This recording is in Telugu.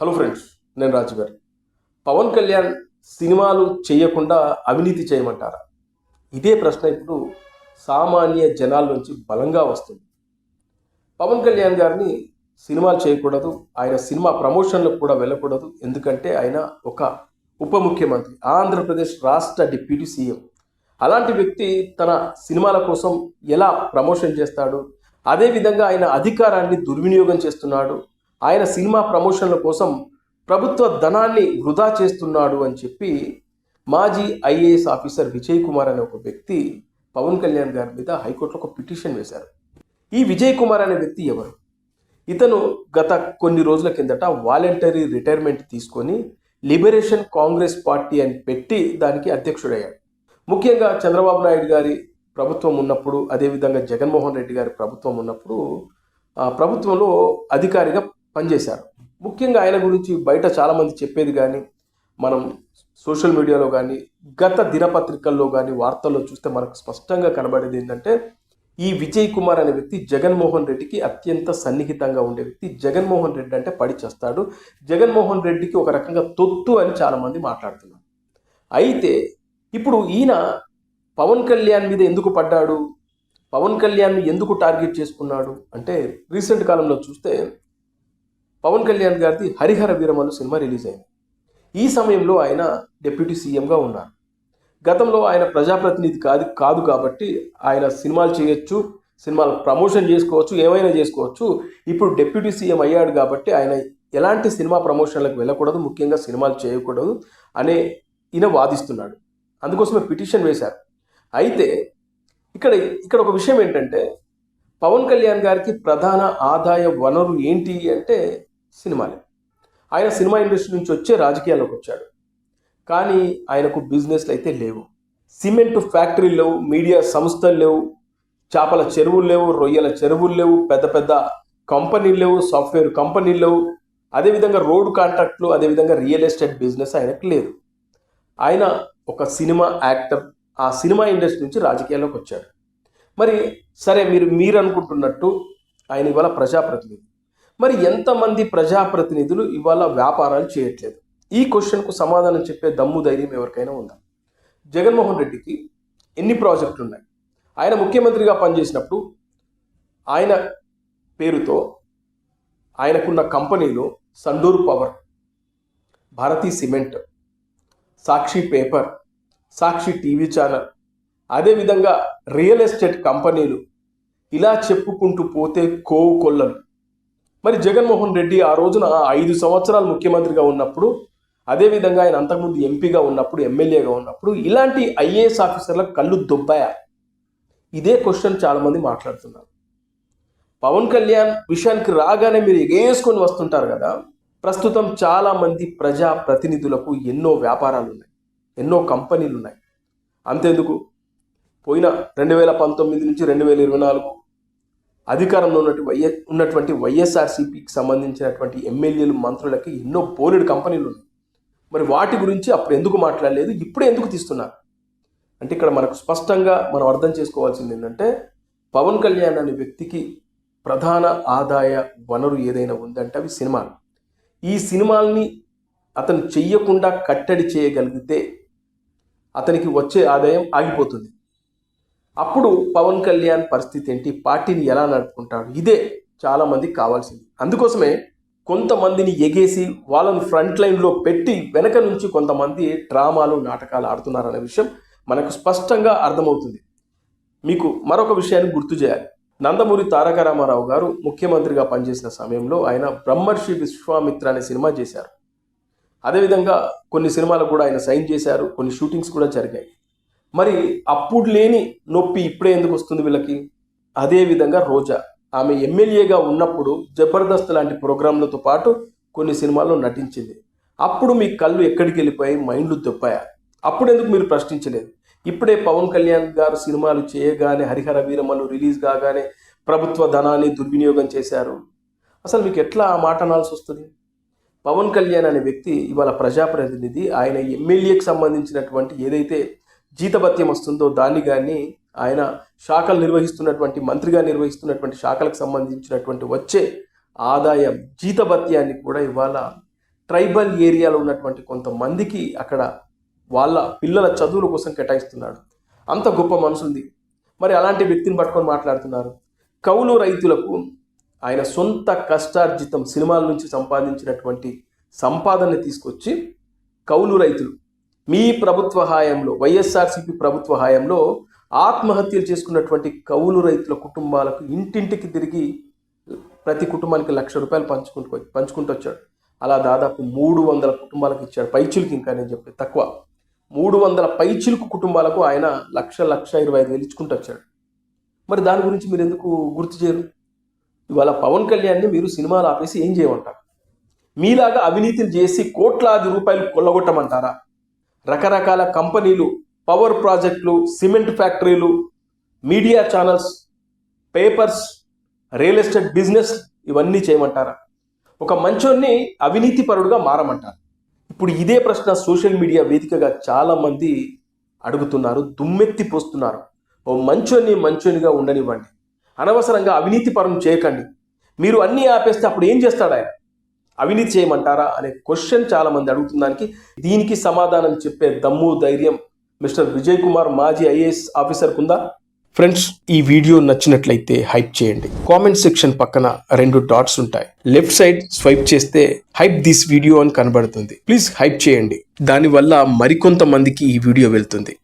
హలో ఫ్రెండ్స్ నేను రాజు గారు. పవన్ కళ్యాణ్ సినిమాలు చేయకుండా అవినీతి చేయమంటారా? ఇదే ప్రశ్న ఇప్పుడు సామాన్య జనాల నుంచి బలంగా వస్తుంది. పవన్ కళ్యాణ్ గారిని సినిమాలు చేయకూడదు ఆయన సినిమా ప్రమోషన్లకు కూడా వెళ్ళకూడదు ఎందుకంటే ఆయన ఒక ఉప ముఖ్యమంత్రి ఆంధ్రప్రదేశ్ రాష్ట్ర డిప్యూటీ సీఎం. అలాంటి వ్యక్తి తన సినిమాల కోసం ఎలా ప్రమోషన్ చేస్తాడు? అదేవిధంగా ఆయన అధికారాన్ని దుర్వినియోగం చేస్తున్నాడు ఆయన సినిమా ప్రమోషన్ల కోసం ప్రభుత్వ ధనాన్ని వృధా చేస్తున్నాడు అని చెప్పి మాజీ ఐఏఎస్ ఆఫీసర్ విజయ్ కుమార్ అనే ఒక వ్యక్తి పవన్ కళ్యాణ్ గారి మీద హైకోర్టులో ఒక పిటిషన్ వేశారు. ఈ విజయ్ కుమార్ అనే వ్యక్తి ఎవరు? ఇతను గత కొన్ని రోజుల కిందట వాలంటరీ రిటైర్మెంట్ తీసుకొని లిబరేషన్ కాంగ్రెస్ పార్టీ అని పెట్టి దానికి అధ్యక్షుడయ్యాడు. ముఖ్యంగా చంద్రబాబు నాయుడు గారి ప్రభుత్వం ఉన్నప్పుడు అదేవిధంగా జగన్మోహన్ రెడ్డి గారి ప్రభుత్వం ఉన్నప్పుడు ప్రభుత్వంలో అధికారిగా పనిచేశారు. ముఖ్యంగా ఆయన గురించి బయట చాలామంది చెప్పేది కానీ మనం సోషల్ మీడియాలో కానీ గత దినపత్రికల్లో కానీ వార్తల్లో చూస్తే మనకు స్పష్టంగా కనబడేది ఏంటంటే ఈ విజయ్ కుమార్ అనే వ్యక్తి జగన్మోహన్ రెడ్డికి అత్యంత సన్నిహితంగా ఉండే వ్యక్తి. జగన్మోహన్ రెడ్డి అంటే పడి చేస్తాడు. జగన్మోహన్ రెడ్డికి ఒక రకంగా తొత్తు అని చాలామంది మాట్లాడుతున్నారు. అయితే ఇప్పుడు ఈయన పవన్ కళ్యాణ్ మీద ఎందుకు పడ్డాడు? పవన్ కళ్యాణ్ని ఎందుకు టార్గెట్ చేసుకున్నాడు? అంటే రీసెంట్ కాలంలో చూస్తే పవన్ కళ్యాణ్ గారిది హరిహర వీరమలు సినిమా రిలీజ్ అయింది. ఈ సమయంలో ఆయన డిప్యూటీ సీఎంగా ఉన్నారు. గతంలో ఆయన ప్రజాప్రతినిధి కాదు కాదు కాబట్టి ఆయన సినిమాలు చేయొచ్చు సినిమాలు ప్రమోషన్ చేసుకోవచ్చు ఏమైనా చేసుకోవచ్చు. ఇప్పుడు డిప్యూటీ సీఎం అయ్యాడు కాబట్టి ఆయన ఎలాంటి సినిమా ప్రమోషన్లకు వెళ్ళకూడదు ముఖ్యంగా సినిమాలు చేయకూడదు అనే ఈయన వాదిస్తున్నాడు. అందుకోసమే పిటిషన్ వేశారు. అయితే ఇక్కడ ఇక్కడ ఒక విషయం ఏంటంటే పవన్ కళ్యాణ్ గారికి ప్రధాన ఆదాయ వనరు ఏంటి అంటే సినిమాలే. ఆయన సినిమా ఇండస్ట్రీ నుంచి వచ్చే రాజకీయాల్లోకి వచ్చాడు. కానీ ఆయనకు బిజినెస్లు అయితే లేవు. సిమెంట్ ఫ్యాక్టరీలు లేవు మీడియా సంస్థలు లేవు చేపల చెరువులు లేవు రొయ్యల చెరువులు లేవు పెద్ద పెద్ద కంపెనీలు లేవు సాఫ్ట్వేర్ కంపెనీలు లేవు. అదేవిధంగా రోడ్ కాంట్రాక్ట్లు అదేవిధంగా రియల్ ఎస్టేట్ బిజినెస్ ఆయనకు లేదు. ఆయన ఒక సినిమా యాక్టర్ ఆ సినిమా ఇండస్ట్రీ నుంచి రాజకీయాల్లోకి వచ్చాడు. మరి సరే మీరు మీరు అనుకుంటున్నట్టు ఆయన ఇవాళ ప్రజాప్రతినిధి. మరి ఎంతమంది ప్రజాప్రతినిధులు ఇవాళ వ్యాపారాలు చేయట్లేదు? ఈ క్వశ్చన్కు సమాధానం చెప్పే దమ్ము ధైర్యం ఎవరికైనా ఉందా? జగన్మోహన్ రెడ్డికి ఎన్ని ప్రాజెక్టులు ఉన్నాయి? ఆయన ముఖ్యమంత్రిగా పనిచేసినప్పుడు ఆయన పేరుతో ఆయనకున్న కంపెనీలు Sandur power Bharathi cement Sakshi paper Sakshi TV channel అదేవిధంగా రియల్ ఎస్టేట్ కంపెనీలు ఇలా చెప్పుకుంటూ పోతే కోవు కొల్లలు. మరి జగన్మోహన్ రెడ్డి ఆ రోజున ఐదు సంవత్సరాలు ముఖ్యమంత్రిగా ఉన్నప్పుడు అదేవిధంగా ఆయన అంతకుముందు ఎంపీగా ఉన్నప్పుడు ఎమ్మెల్యేగా ఉన్నప్పుడు ఇలాంటి ఐఏఎస్ ఆఫీసర్లకు కళ్ళు దొబ్బాయా? ఇదే క్వశ్చన్ చాలామంది మాట్లాడుతున్నారు. పవన్ కళ్యాణ్ విషయానికి రాగానే మీరు ఎగేసుకొని వస్తుంటారు కదా? ప్రస్తుతం చాలామంది ప్రజా ప్రతినిధులకు ఎన్నో వ్యాపారాలు ఉన్నాయి ఎన్నో కంపెనీలు ఉన్నాయి అంతేందుకు? పోయిన రెండు వేల పంతొమ్మిది నుంచి రెండు వేల ఇరవై నాలుగు అధికారంలో ఉన్నటువంటి వైఎస్ ఉన్నటువంటి వైఎస్ఆర్సీపీకి సంబంధించినటువంటి ఎమ్మెల్యేలు మంత్రులకి ఎన్నో పోలెడు కంపెనీలు ఉన్నాయి. మరి వాటి గురించి అప్పుడు ఎందుకు మాట్లాడలేదు? ఇప్పుడు ఎందుకు తీస్తున్నారు? అంటే ఇక్కడ మనకు స్పష్టంగా మనం అర్థం చేసుకోవాల్సింది ఏంటంటే పవన్ కళ్యాణ్ అనే వ్యక్తికి ప్రధాన ఆదాయ వనరు ఏదైనా ఉందంటే అవి సినిమాలు. ఈ సినిమాల్ని అతను చెయ్యకుండా కట్టడి చేయగలిగితే అతనికి వచ్చే ఆదాయం ఆగిపోతుంది. అప్పుడు పవన్ కళ్యాణ్ పరిస్థితి ఏంటి? పార్టీని ఎలా నడుపుకుంటాడు? ఇదే చాలామందికి కావాల్సింది. అందుకోసమే కొంతమందిని ఎగేసి వాళ్ళని ఫ్రంట్ లైన్లో పెట్టి వెనక నుంచి కొంతమంది డ్రామాలు నాటకాలు ఆడుతున్నారనే విషయం మనకు స్పష్టంగా అర్థమవుతుంది. మీకు మరొక విషయాన్ని గుర్తు చేయాలి. నందమూరి తారక రామారావు గారు ముఖ్యమంత్రిగా పనిచేసిన సమయంలో ఆయన బ్రహ్మర్షి విశ్వామిత్ర అనే సినిమా చేశారు. అదేవిధంగా కొన్ని సినిమాలు కూడా ఆయన సైన్ చేశారు కొన్ని షూటింగ్స్ కూడా జరిగాయి. మరి అప్పుడు లేని నొప్పి ఇప్పుడే ఎందుకు వస్తుంది వీళ్ళకి? అదేవిధంగా రోజా. ఆమె ఎమ్మెల్యేగా ఉన్నప్పుడు జబర్దస్త్ లాంటి ప్రోగ్రాంలతో పాటు కొన్ని సినిమాల్లో నటించింది. అప్పుడు మీ కళ్ళు ఎక్కడికి వెళ్ళిపోయి మైండ్లు దొప్పాయా అప్పుడు ఎందుకు మీరు ప్రశ్నించలేదు? ఇప్పుడే పవన్ కళ్యాణ్ గారు సినిమాలు చేయగానే హరిహర వీరమలు రిలీజ్ కాగానే ప్రభుత్వ ధనాన్ని దుర్వినియోగం చేశారు. అసలు మీకు ఎట్లా ఆ మాట అనాల్సి వస్తుంది? పవన్ కళ్యాణ్ అనే వ్యక్తి ఇవాళ ప్రజాప్రతినిధి. ఆయన ఎమ్మెల్యేకి సంబంధించినటువంటి ఏదైతే జీతభత్యం వస్తుందో దాన్ని కానీ ఆయన శాఖలు నిర్వహిస్తున్నటువంటి మంత్రిగా నిర్వహిస్తున్నటువంటి శాఖలకు సంబంధించినటువంటి వచ్చే ఆదాయం జీతభత్యాన్ని కూడా ఇవాళ ట్రైబల్ ఏరియాలో ఉన్నటువంటి కొంతమందికి అక్కడ వాళ్ళ పిల్లల చదువుల కోసం కేటాయిస్తున్నాడు. అంత గొప్ప మనసుంది. మరి అలాంటి వ్యక్తిని పట్టుకొని మాట్లాడుతున్నారు. కౌలు రైతులకు ఆయన సొంత కష్టార్జితం సినిమాల నుంచి సంపాదించినటువంటి సంపాదనని తీసుకొచ్చి కౌలు రైతులు మీ ప్రభుత్వ హాయంలో వైఎస్ఆర్సీపీ ప్రభుత్వ హాయంలో ఆత్మహత్యలు చేసుకున్నటువంటి కౌలు రైతుల కుటుంబాలకు ఇంటింటికి తిరిగి ప్రతి కుటుంబానికి లక్ష రూపాయలు పంచుకుంటూ పంచుకుంటూ వచ్చాడు. అలా దాదాపు మూడు వందల కుటుంబాలకు ఇచ్చాడు. పైచిలుకు ఇంకా నేను చెప్పి తక్కువ. మూడు వందల పైచిలుకు కుటుంబాలకు ఆయన లక్ష లక్ష ఇరవై ఐదు వేలు ఇచ్చుకుంటూ వచ్చాడు. మరి దాని గురించి మీరు ఎందుకు గుర్తు చేయరు? ఇవాళ పవన్ కళ్యాణ్ని మీరు సినిమాలు ఆపేసి ఏం చేయమంటారు? మీలాగా అవినీతిని చేసి కోట్లాది రూపాయలు కొల్లగొట్టమంటారా? రకరకాల కంపెనీలు పవర్ ప్రాజెక్టులు సిమెంట్ ఫ్యాక్టరీలు media channels papers real estate business ఇవన్నీ చేయమంటారా? ఒక మంచోన్ని అవినీతి పరుడుగా మారమంటారు? ఇప్పుడు ఇదే ప్రశ్న సోషల్ మీడియా వేదికగా చాలామంది అడుగుతున్నారు దుమ్మెత్తి పోస్తున్నారు. ఓ మంచోన్ని మంచోనిగా ఉండనివ్వండి. అనవసరంగా అవినీతి పరం చేయకండి. మీరు అన్నీ ఆపేస్తే అప్పుడు ఏం చేస్తాడు ఆయన అవినీతి చేయమంటారా అనే క్వశ్చన్ చాలామంది అడుగుతున్న అడుగుతున్నానికి దీనికి సమాధానం చెప్పే దమ్ము ధైర్యం మిస్టర్ విజయ్ కుమార్ మాజీ ఐఏఎస్ ఆఫీసర్ కుందా? ఫ్రెండ్స్ ఈ వీడియో నచ్చినట్లయితే హైప్ చేయండి. కామెంట్ సెక్షన్ పక్కన రెండు డాట్స్ ఉంటాయి. లెఫ్ట్ సైడ్ స్వైప్ చేస్తే హైప్ దిస్ వీడియో అని కనబడుతుంది. ప్లీజ్ హైప్ చేయండి. దానివల్ల మరికొంతమందికి ఈ వీడియో వెళ్తుంది.